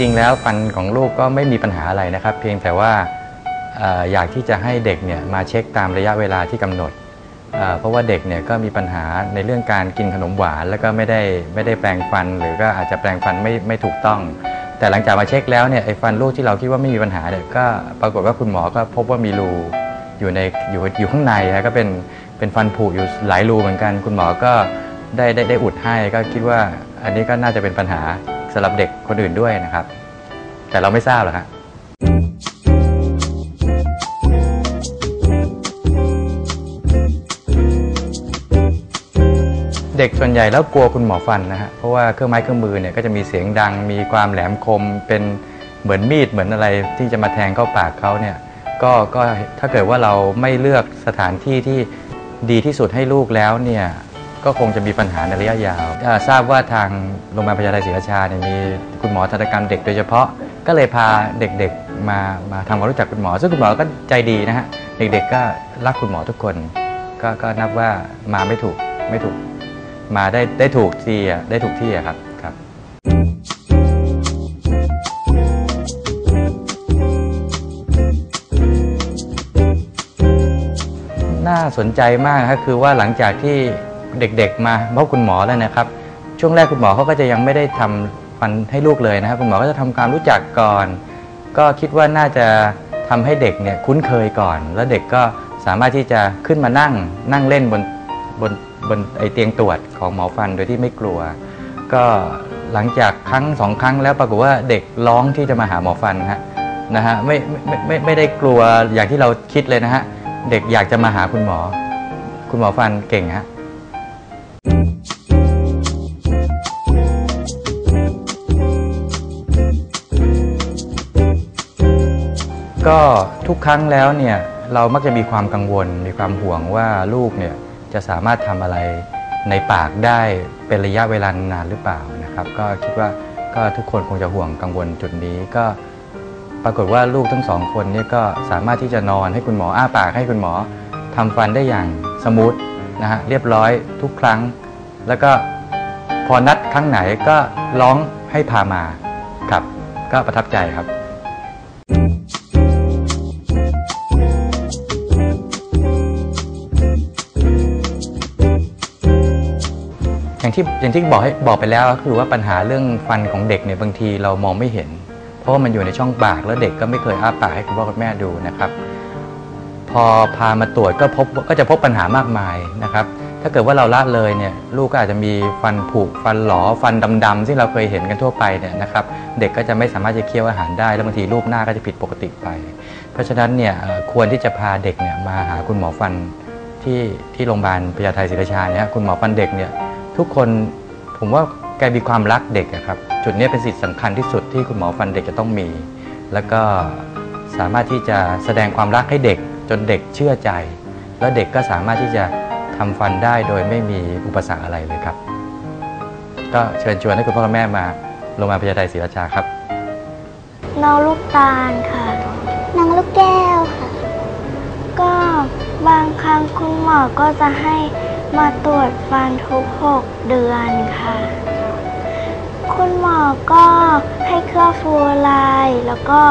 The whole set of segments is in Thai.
ริงๆ แล้วฟันของลูกก็ไม่มีปัญหาอะไรนะครับ เพียงแต่ว่าออยากที่จะให้เด็กเนี่ยมาเช็คตามระยะเวลาที่กำหนดเเพราะว่าเด็กเนี่ยก็มีปัญหาในเรื่องการกินขนมหวาน แล้วก็ไม่ได้ไม่ได้แปรงฟัน หรือก็อาจจะแปรงฟันไม่ไม่ถูกต้อง แต่หลังจากมาเช็คแล้วเนี่ยไอ้ฟันลูกที่เราคิดว่าไม่มีปัญหาเนี่ยก็ปรากฏว่าคุณหมอก็พบว่ามีรูอยู่ในอยู่อยู่ข้างในนะก็เป็นเป็นฟันผุอยู่หลายรูเหมือนกัน คุณหมอก็ได้ได้ได้อุดให้ก็คิดว่าอันนี้ก็น่าจะเป็นปัญหา สำหรับเด็กคนอื่นด้วยนะครับ แต่เราไม่ทราบหรอกครับเด็กส่วนใหญ่แล้วกลัวคุณหมอฟันนะฮะเพราะว่าเครื่องไม้เครื่องมือเนี่ยก็จะมีเสียงดัง มีความแหลมคม เป็นเหมือนมีดเหมือนอะไรที่จะมาแทงเข้าปากเขาเนี่ยก็ก็ถ้าเกิดว่าเราไม่เลือกสถานที่ที่ดีที่สุดให้ลูกแล้วเนี่ย ก็คงจะมีปัญหาในระยะยาวาทราบว่าทางโรงพยาบาลพญาไทศรีราชาเนี่ยมีคุณหมอทันตกรรมเด็กโดยเฉพาะก็เลยพาเด็กๆมามาทำความรู้จักคุณหมอ ซึ่งคุณหมอก็ใจดีนะฮะเด็กๆก็รักคุณหมอทุกคนก็ก็นับว่ามาไม่ถูกไม่ถูก มาได้ได้ถูกที่อะได้ถูกที่อะครับครับน่าสนใจมากครับคือว่าหลังจากที่ เด็กๆ มาพบคุณหมอแล้วนะครับ ช่วงแรกคุณหมอเขาก็จะยังไม่ได้ทำฟันให้ลูกเลยนะครับ คุณหมอก็จะทำความรู้จักก่อน ก็คิดว่าน่าจะทำให้เด็กเนี่ยคุ้นเคยก่อน แล้วเด็กก็สามารถที่จะขึ้นมานั่งนั่งเล่นบนบนบนไอเตียงตรวจของหมอฟันโดยที่ไม่กลัว ก็หลังจากครั้งสองครั้งแล้วปรากฏว่าเด็กร้องที่จะมาหาหมอฟันฮะนะฮะไม่ไม่ไม่ไม่ได้กลัวอย่างที่เราคิดเลยนะฮะเด็กอยากจะมาหาคุณหมอ คุณหมอฟันเก่งฮะ ก็ทุกครั้งแล้วเนี่ยเรามักจะมีความกังวล มีความห่วงว่าลูกเนี่ยจะสามารถทำอะไรในปากได้เป็นระยะเวลานานหรือเปล่านะครับก็คิดว่าก็ทุกคนคงจะห่วงกังวลจุดนี้ก็ปรากฏว่าลูกทั้งสองคนเนี่ยก็สามารถที่จะนอนให้คุณหมออ้าปากให้คุณหมอทำฟันได้อย่างสมูทนะฮะเรียบร้อยทุกครั้ง แล้วก็พอนัดครั้งไหนก็ร้องให้พามาครับ ก็ประทับใจครับ อย่างที่อย่างที่บอกให้บอกไปแล้วก็คือว่าปัญหาเรื่องฟันของเด็กเนี่ยบางทีเรามองไม่เห็น เพราะว่ามันอยู่ในช่องปากแล้วเด็กก็ไม่เคยอ้าปากให้คุณพ่อคุณแม่ดูนะครับ พอพามาตรวจก็พบก็จะพบปัญหามากมายนะครับ ถ้าเกิดว่าเราละเลยเนี่ยลูกก็อาจจะมีฟันผุฟันหลอฟันดำๆที่เราเคยเห็นกันทั่วไปเนี่ยนะครับ เด็กก็จะไม่สามารถจะเคี้ยวอาหารได้ แล้วบางทีรูปหน้าก็จะผิดปกติไป เพราะฉะนั้นเนี่ยควรที่จะพาเด็กเนี่ยมาหาคุณหมอฟันที่ที่โรงพยาบาลพญาไทศรีราชาเนี่ยคุณหมอฟันเด็กเนี่ย ทุกคนผมว่าแกมีความรักเด็กครับ จุดนี้เป็นสิ่งสำคัญที่สุดที่คุณหมอฟันเด็กจะต้องมี แล้วก็สามารถที่จะแสดงความรักให้เด็กจนเด็กเชื่อใจ แล้วเด็กก็สามารถที่จะทำฟันได้โดยไม่มีอุปสรรคอะไรเลยครับ ก็เชิญชวนให้คุณพ่อคุณแม่มาโรงพยาบาลพญาไทศรีราชาครับ น้องลูกตาลค่ะ น้องลูกแก้วค่ะ ก็บางครั้งคุณหมอก็จะให้ มาตรวจฟันทุกหกเดือนค่ะ คุณหมอก็ให้เครื่องฟลูออไรด์แล้วก็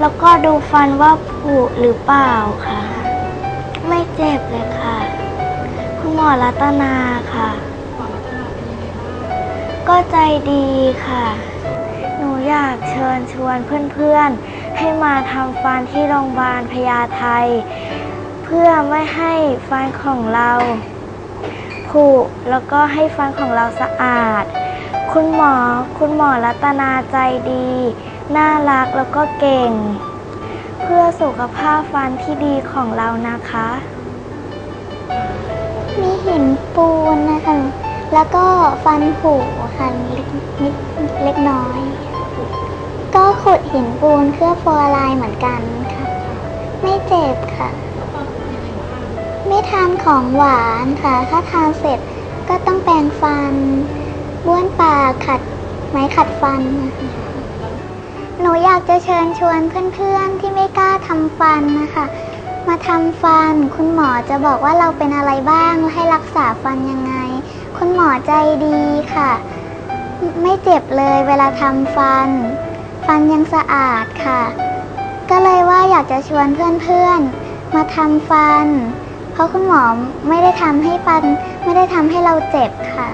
แล้วก็ดูฟันว่าผุหรือเปล่าค่ะ ไม่เจ็บเลยค่ะ คุณหมอรัตนาค่ะ ก็ใจดีค่ะ หนูอยากเชิญชวนเพื่อนๆ ให้มาทำฟันที่โรงพยาบาลพญาไท เพื่อไม่ให้ฟันของเราผุแล้วก็ให้ฟันของเราสะอาด คุณหมอคุณหมอรัตนาใจดี น่ารักแล้วก็เก่ง เพื่อสุขภาพฟันที่ดีของเรานะคะ มีหินปูนนะคะ แล้วก็ฟันผุค่ะเล็กนิดเล็กน้อย ก็ขุดหินปูนเคลือบฟลูออไรด์เหมือนกันค่ะ ไม่เจ็บค่ะ ไม่ทานของหวานค่ะ ถ้าทานเสร็จก็ต้องแปรงฟันบ้วนปากขัดไม้ขัดฟัน หนูอยากจะเชิญชวนเพื่อนๆที่ไม่กล้าทำฟันนะคะ มาทำฟัน คุณหมอจะบอกว่าเราเป็นอะไรบ้างและให้รักษาฟันยังไง คุณหมอใจดีค่ะ ไม่เจ็บเลยเวลาทำฟัน ฟันยังสะอาดค่ะ ก็เลยว่าอยากจะชวนเพื่อนๆมาทำฟัน เพราะคุณหมอไม่ได้ทำให้ฟันไม่ได้ทำให้เราเจ็บค่ะ